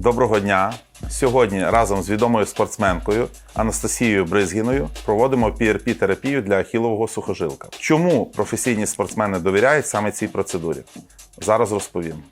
Доброго дня! Сьогодні разом з відомою спортсменкою Анастасією Бризгіною проводимо PRP-терапію для ахілового сухожилка. Чому професійні спортсмени довіряють саме цій процедурі? Зараз розповім.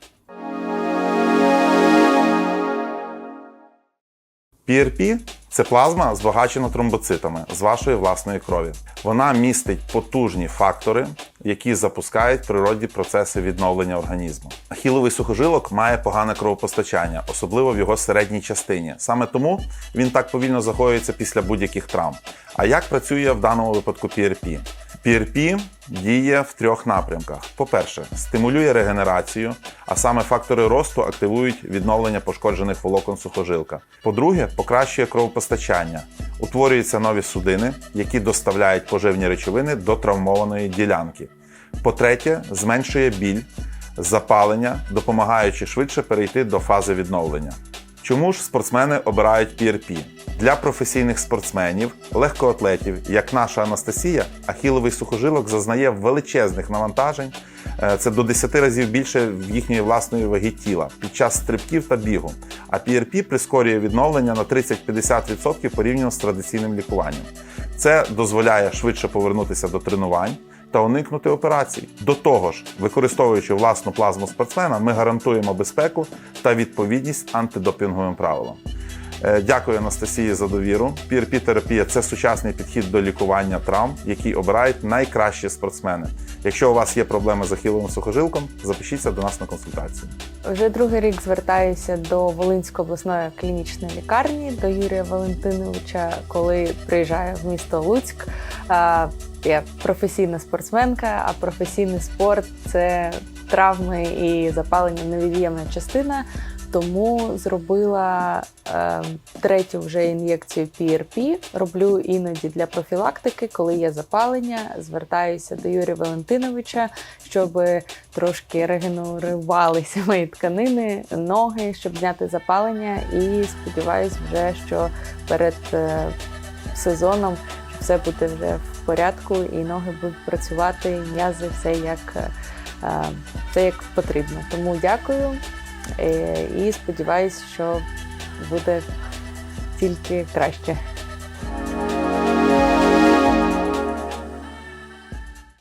PRP – це плазма, збагачена тромбоцитами з вашої власної крові. Вона містить потужні фактори, які запускають природні процеси відновлення організму. Ахіловий сухожилок має погане кровопостачання, особливо в його середній частині. Саме тому він так повільно загоюється після будь-яких травм. А як працює в даному випадку PRP? PRP діє в трьох напрямках. По-перше, стимулює регенерацію, а саме фактори росту активують відновлення пошкоджених волокон сухожилка. По-друге, покращує кровопостачання. Утворюються нові судини, які доставляють поживні речовини до травмованої ділянки. По-третє, зменшує біль, запалення, допомагаючи швидше перейти до фази відновлення. Чому ж спортсмени обирають PRP? Для професійних спортсменів, легкоатлетів, як наша Анастасія, ахіловий сухожилок зазнає величезних навантажень. Е, Це до 10 разів більше в їхньої власної ваги тіла під час стрибків та бігу. А PRP прискорює відновлення на 30-50% порівняно з традиційним лікуванням. Це дозволяє швидше повернутися до тренувань та уникнути операцій. До того ж, використовуючи власну плазму спортсмена, ми гарантуємо безпеку та відповідність антидопінговим правилам. Е, Дякую Анастасії за довіру. PRP-терапія це сучасний підхід до лікування травм, який обирають найкращі спортсмени. Якщо у вас є проблеми з ахіловим сухожилком, запишіться до нас на консультацію. Вже другий рік звертаюся до Волинської обласної клінічної лікарні до Юрія Валентиновича, коли приїжджаю в місто Луцьк. Я професійна спортсменка, а професійний спорт це травми і запалення невід'ємна частина. Тому зробила е, третю вже ін'єкцію PRP. Роблю іноді для профілактики, коли є запалення. Звертаюся до Юрія Валентиновича, щоб трошки регенерувалися мої тканини, ноги, щоб зняти запалення. І сподіваюся, вже що перед е, сезоном все буде вже в порядку, і ноги будуть працювати, м'язи, все як, е, е, все як потрібно. Тому дякую. Е, І сподіваюся, що буде тільки краще.